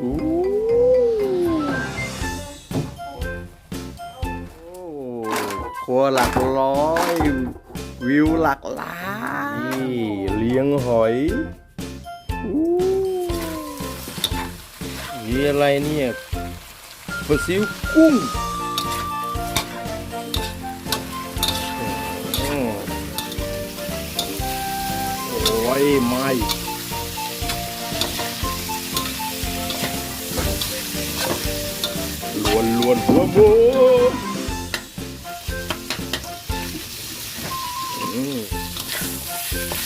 อู้ครัวหลักร้อย วิวหลักล้าน นี่เลี้ยงหอยอู้นี่อะไรเนี่ยปลาซิวกุ้งโอ้ยไม่ Waluan Huabo. Mm.